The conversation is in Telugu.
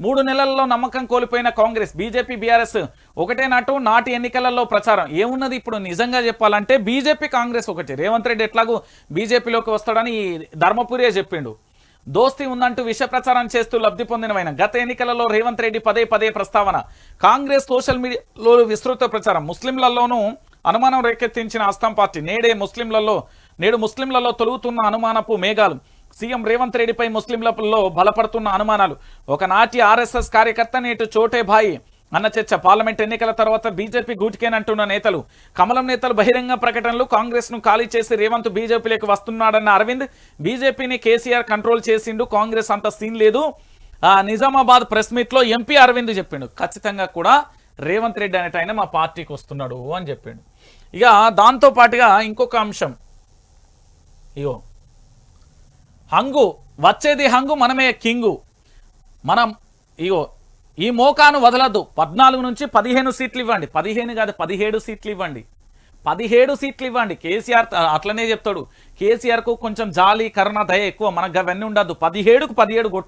మూడు నెలల్లో నమ్మకం కోల్పోయిన కాంగ్రెస్ బీజేపీ బీఆర్ఎస్ ఒకటే నాటు నాటి ఎన్నికలలో ప్రచారం. ఏమున్నది ఇప్పుడు నిజంగా చెప్పాలంటే బీజేపీ కాంగ్రెస్ ఒకటి. రేవంత్ రెడ్డి ఎట్లాగూ బీజేపీలోకి వస్తాడని ధర్మపురియే చెప్పిండు. దోస్తి ఉందంటూ విష ప్రచారం చేస్తూ లబ్ధి పొందినవైన గత ఎన్నికలలో రేవంత్ రెడ్డి పదే పదే ప్రస్తావన. కాంగ్రెస్ సోషల్ మీడియాలో విస్తృత ప్రచారం. ముస్లింలలోనూ అనుమానం రేకెత్తించిన అస్సాం పార్టీ. నేడే ముస్లింలలో నేడు ముస్లింలలో తొలుగుతున్న అనుమానపు మేఘాలు. సీఎం రేవంత్ రెడ్డిపై ముస్లింలలో బలపడుతున్న అనుమానాలు. ఒకనాటి ఆర్ఎస్ఎస్ కార్యకర్త నేటు చోటే భాయి అన్న చర్చ పార్లమెంట్ ఎన్నికల తర్వాత బీజేపీ గూటికేనంటున్న నేతలు. కమలం నేతలు బహిరంగ ప్రకటనలు కాంగ్రెస్ను ఖాళీ చేసి రేవంత్ బీజేపీలోకి వస్తున్నాడన్న అరవింద్. బీజేపీని కేసీఆర్ కంట్రోల్ చేసిండు కాంగ్రెస్ అంత సీన్ లేదు. ఆ నిజామాబాద్ ప్రెస్ మీట్లో ఎంపీ అరవింద్ చెప్పిండు. ఖచ్చితంగా కూడా రేవంత్ రెడ్డి అనేట ఆయన మా పార్టీకి వస్తున్నాడు అని చెప్పిండు. ఇక దాంతో పాటుగా ఇంకొక అంశం. ఇగో హంగు వచ్చేది హంగు మనమే కింగు. మనం ఇగో ఈ మోకాను వదలద్దు. పద్నాలుగు నుంచి పదిహేను సీట్లు ఇవ్వండి. పదిహేను కాదు పదిహేడు సీట్లు ఇవ్వండి. పదిహేడు సీట్లు ఇవ్వండి. కేసీఆర్ అట్లనే చెప్తాడు. కేసీఆర్కు కొంచెం జాలి కరుణ దయ ఎక్కువ. మనకు అవన్నీ ఉండద్దు. పదిహేడుకు పదిహేడు కొట్టాలి.